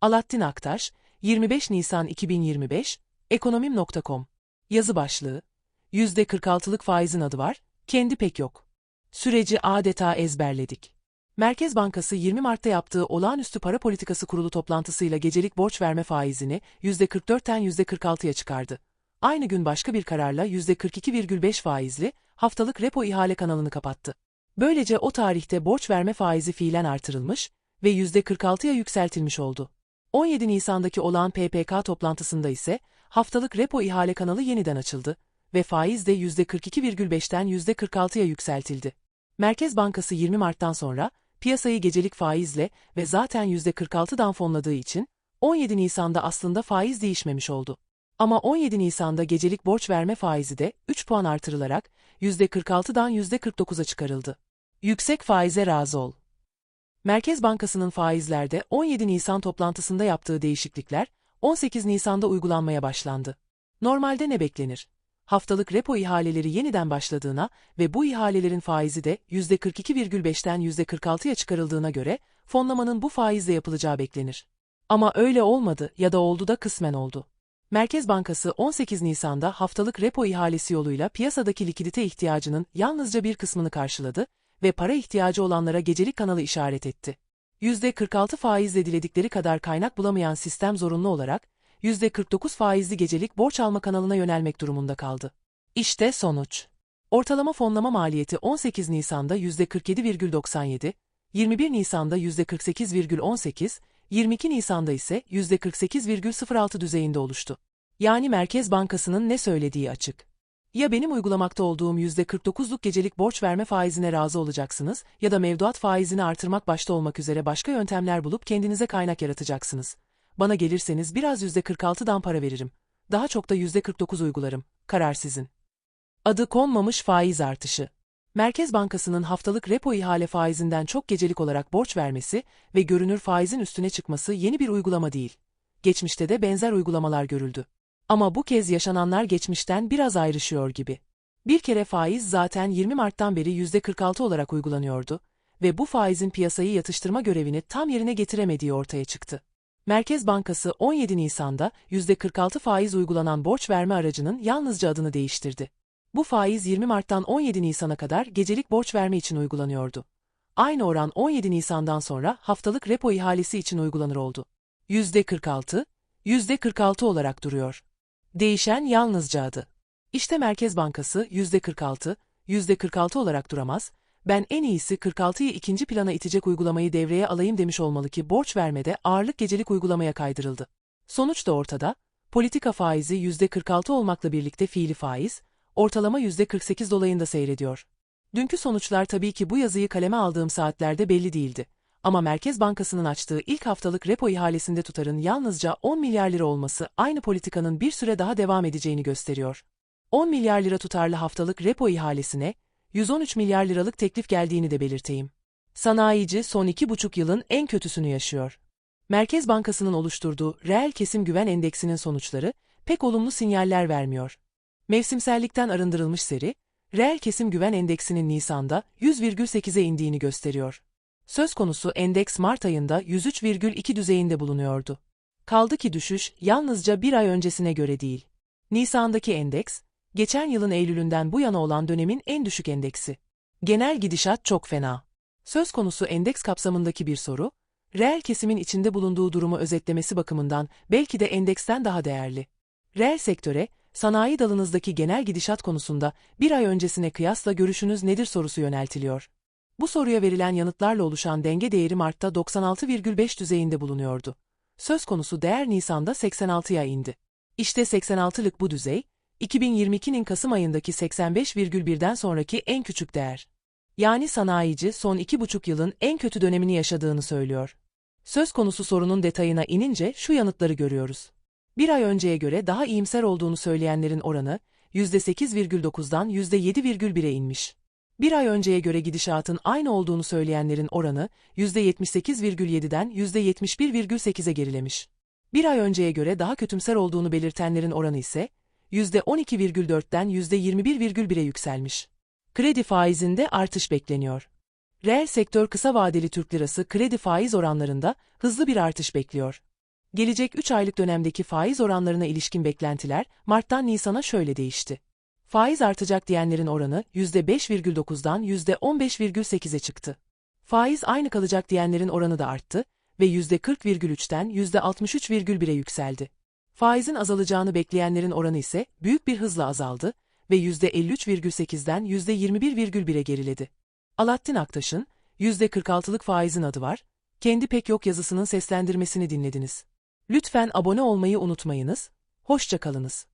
Alaaddin Aktaş, 25 Nisan 2025, ekonomim.com. Yazı başlığı. %46'lık faizin adı var, kendi pek yok. Süreci adeta ezberledik. Merkez Bankası 20 Mart'ta yaptığı olağanüstü para politikası kurulu toplantısıyla gecelik borç verme faizini %44'ten %46'ya çıkardı. Aynı gün başka bir kararla %42,5 faizli haftalık repo ihale kanalını kapattı. Böylece o tarihte borç verme faizi fiilen artırılmış ve %46'ya yükseltilmiş oldu. 17 Nisan'daki olan PPK toplantısında ise haftalık repo ihale kanalı yeniden açıldı ve faiz de %42,5'ten %46'ya yükseltildi. Merkez Bankası 20 Mart'tan sonra piyasayı gecelik faizle ve zaten %46'dan fonladığı için 17 Nisan'da aslında faiz değişmemiş oldu. Ama 17 Nisan'da gecelik borç verme faizi de 3 puan artırılarak %46'dan %49'a çıkarıldı. Yüksek faize razı ol. Merkez Bankası'nın faizlerde 17 Nisan toplantısında yaptığı değişiklikler 18 Nisan'da uygulanmaya başlandı. Normalde ne beklenir? Haftalık repo ihaleleri yeniden başladığına ve bu ihalelerin faizi de %42,5'ten %46'ya çıkarıldığına göre fonlamanın bu faizle yapılacağı beklenir. Ama öyle olmadı ya da oldu da kısmen oldu. Merkez Bankası 18 Nisan'da haftalık repo ihalesi yoluyla piyasadaki likidite ihtiyacının yalnızca bir kısmını karşıladı ve para ihtiyacı olanlara gecelik kanalı işaret etti. %46 faizle diledikleri kadar kaynak bulamayan sistem zorunlu olarak %49 faizli gecelik borç alma kanalına yönelmek durumunda kaldı. İşte sonuç. Ortalama fonlama maliyeti 18 Nisan'da %47,97, 21 Nisan'da %48,18, 22 Nisan'da ise %48,06 düzeyinde oluştu. Yani Merkez Bankası'nın ne söylediği açık. Ya benim uygulamakta olduğum %49'luk gecelik borç verme faizine razı olacaksınız ya da mevduat faizini artırmak başta olmak üzere başka yöntemler bulup kendinize kaynak yaratacaksınız. Bana gelirseniz biraz %46'dan para veririm. Daha çok da %49 uygularım. Karar sizin. Adı konmamış faiz artışı. Merkez Bankası'nın haftalık repo ihale faizinden çok gecelik olarak borç vermesi ve görünür faizin üstüne çıkması yeni bir uygulama değil. Geçmişte de benzer uygulamalar görüldü. Ama bu kez yaşananlar geçmişten biraz ayrışıyor gibi. Bir kere faiz zaten 20 Mart'tan beri %46 olarak uygulanıyordu ve bu faizin piyasayı yatıştırma görevini tam yerine getiremediği ortaya çıktı. Merkez Bankası 17 Nisan'da %46 faiz uygulanan borç verme aracının yalnızca adını değiştirdi. Bu faiz 20 Mart'tan 17 Nisan'a kadar gecelik borç verme için uygulanıyordu. Aynı oran 17 Nisan'dan sonra haftalık repo ihalesi için uygulanır oldu. %46, %46 olarak duruyor. Değişen yalnızca adı. İşte Merkez Bankası %46, %46 olarak duramaz, ben en iyisi 46'yı ikinci plana itecek uygulamayı devreye alayım demiş olmalı ki borç vermede ağırlık gecelik uygulamaya kaydırıldı. Sonuç da ortada, politika faizi %46 olmakla birlikte fiili faiz, ortalama %48 dolayında seyrediyor. Dünkü sonuçlar tabii ki bu yazıyı kaleme aldığım saatlerde belli değildi. Ama Merkez Bankası'nın açtığı ilk haftalık repo ihalesinde tutarın yalnızca 10 milyar lira olması aynı politikanın bir süre daha devam edeceğini gösteriyor. 10 milyar lira tutarlı haftalık repo ihalesine 113 milyar liralık teklif geldiğini de belirteyim. Sanayici son iki buçuk yılın en kötüsünü yaşıyor. Merkez Bankası'nın oluşturduğu reel kesim güven endeksinin sonuçları pek olumlu sinyaller vermiyor. Mevsimsellikten arındırılmış seri, reel kesim güven endeksinin Nisan'da 100,8'e indiğini gösteriyor. Söz konusu endeks Mart ayında 103,2 düzeyinde bulunuyordu. Kaldı ki düşüş yalnızca bir ay öncesine göre değil. Nisan'daki endeks, geçen yılın Eylül'ünden bu yana olan dönemin en düşük endeksi. Genel gidişat çok fena. Söz konusu endeks kapsamındaki bir soru, reel kesimin içinde bulunduğu durumu özetlemesi bakımından belki de endeksten daha değerli. Reel sektöre, sanayi dalınızdaki genel gidişat konusunda bir ay öncesine kıyasla görüşünüz nedir sorusu yöneltiliyor. Bu soruya verilen yanıtlarla oluşan denge değeri Mart'ta 96,5 düzeyinde bulunuyordu. Söz konusu değer Nisan'da 86'ya indi. İşte 86'lık bu düzey, 2022'nin Kasım ayındaki 85,1'den sonraki en küçük değer. Yani sanayici son iki buçuk yılın en kötü dönemini yaşadığını söylüyor. Söz konusu sorunun detayına inince şu yanıtları görüyoruz. Bir ay önceye göre daha iyimser olduğunu söyleyenlerin oranı %8,9'dan %7,1'e inmiş. Bir ay önceye göre gidişatın aynı olduğunu söyleyenlerin oranı %78,7'den %71,8'e gerilemiş. Bir ay önceye göre daha kötümser olduğunu belirtenlerin oranı ise %12,4'ten %21,1'e yükselmiş. Kredi faizinde artış bekleniyor. Reel sektör kısa vadeli Türk lirası kredi faiz oranlarında hızlı bir artış bekliyor. Gelecek 3 aylık dönemdeki faiz oranlarına ilişkin beklentiler Mart'tan Nisan'a şöyle değişti. Faiz artacak diyenlerin oranı %5,9'dan %15,8'e çıktı. Faiz aynı kalacak diyenlerin oranı da arttı ve %40,3'ten %63,1'e yükseldi. Faizin azalacağını bekleyenlerin oranı ise büyük bir hızla azaldı ve %53,8'den %21,1'e geriledi. Alaaddin Aktaş'ın %46'lık faizin adı var, kendi pek yok yazısının seslendirmesini dinlediniz. Lütfen abone olmayı unutmayınız, hoşça kalınız.